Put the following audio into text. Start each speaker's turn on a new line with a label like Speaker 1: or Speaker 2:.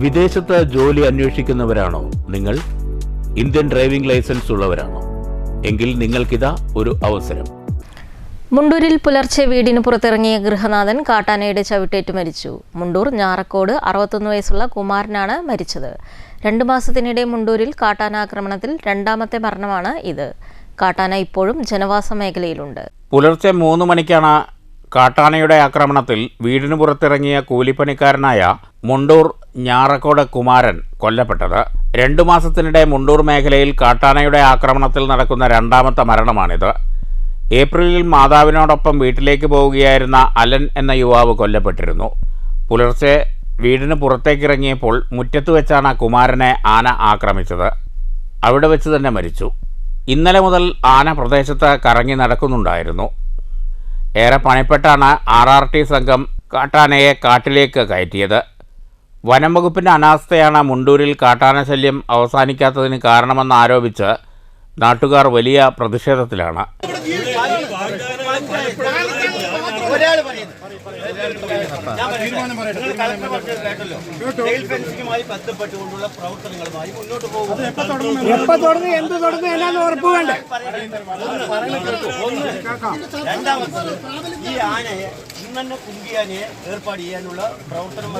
Speaker 1: വിദേശത്ത് ജോലി അന്വേഷിക്കുന്നവരാണോ? നിങ്ങൾ ഇന്ത്യൻ ഡ്രൈവിംഗ് ലൈസൻസ് ഉള്ളവരാണോ? എങ്കിൽ നിങ്ങൾക്കിതാ ഒരു അവസരം.
Speaker 2: മുണ്ടൂരിൽ പുലർച്ചെ വീടിന് പുറത്തിറങ്ങിയ ഗൃഹനാഥൻ കാട്ടാനയുടെ ചവിട്ടേറ്റ് മരിച്ചു. മുണ്ടൂർ ഞാറക്കോട് അറുപത്തൊന്ന് വയസ്സുള്ള കുമാരനാണ് മരിച്ചത്. രണ്ട് മാസത്തിനിടെ മുണ്ടൂരിൽ കാട്ടാനാക്രമണത്തിൽ രണ്ടാമത്തെ മരണമാണ് ഇത്. കാട്ടാന ഇപ്പോഴും ജനവാസ മേഖലയിലുണ്ട്.
Speaker 3: പുലർച്ചെ മൂന്ന് മണിക്കാണ് കാട്ടാനയുടെ ആക്രമണത്തിൽ വീടിന് പുറത്തിറങ്ങിയ കൂലിപ്പണിക്കാരനായ മുണ്ടൂർ ഞാറക്കോട് കുമാരൻ കൊല്ലപ്പെട്ടത്. രണ്ടു മാസത്തിനിടെ മുണ്ടൂർ മേഖലയിൽ കാട്ടാനയുടെ ആക്രമണത്തിൽ നടക്കുന്ന രണ്ടാമത്തെ മരണമാണിത്. ഏപ്രിലിൽ മാതാവിനോടൊപ്പം വീട്ടിലേക്ക് പോവുകയായിരുന്ന അലൻ എന്ന യുവാവ് കൊല്ലപ്പെട്ടിരുന്നു. പുലർച്ചെ വീടിന് പുറത്തേക്കിറങ്ങിയപ്പോൾ മുറ്റത്ത് വെച്ചാണ് കുമാരനെ ആന ആക്രമിച്ചത്. അവിടെ വെച്ച് തന്നെ മരിച്ചു. ഇന്നലെ മുതൽ ആന പ്രദേശത്ത് കറങ്ങി നടക്കുന്നുണ്ടായിരുന്നു. ഏറെ പണിപ്പെട്ടാണ് ആർ ആർ ടി സംഘം കാട്ടാനയെ കാട്ടിലേക്ക് കയറ്റിയത്. വനം വകുപ്പിന്റെ അനാസ്ഥയാണ് മുണ്ടൂരിൽ കാട്ടാന ശല്യം അവസാനിക്കാത്തതിന് കാരണമെന്ന് ആരോപിച്ച് നാട്ടുകാർ വലിയ പ്രതിഷേധത്തിലാണ്.
Speaker 4: ബന്ധപ്പെട്ടുകൊണ്ടുള്ള പ്രവർത്തനങ്ങളുമായി മുന്നോട്ട് പോകും
Speaker 5: എപ്പോ തുടങ്ങി എന്ത് തുടങ്ങി എന്നാന്ന് ഉറപ്പ് വേണ്ടേ?
Speaker 4: രണ്ടാമത്തത് ഈ ആനയെ ഇന്ന് തന്നെ കുങ്കിയാനയെ ഏർപ്പാട് ചെയ്യാനുള്ള പ്രവർത്തനം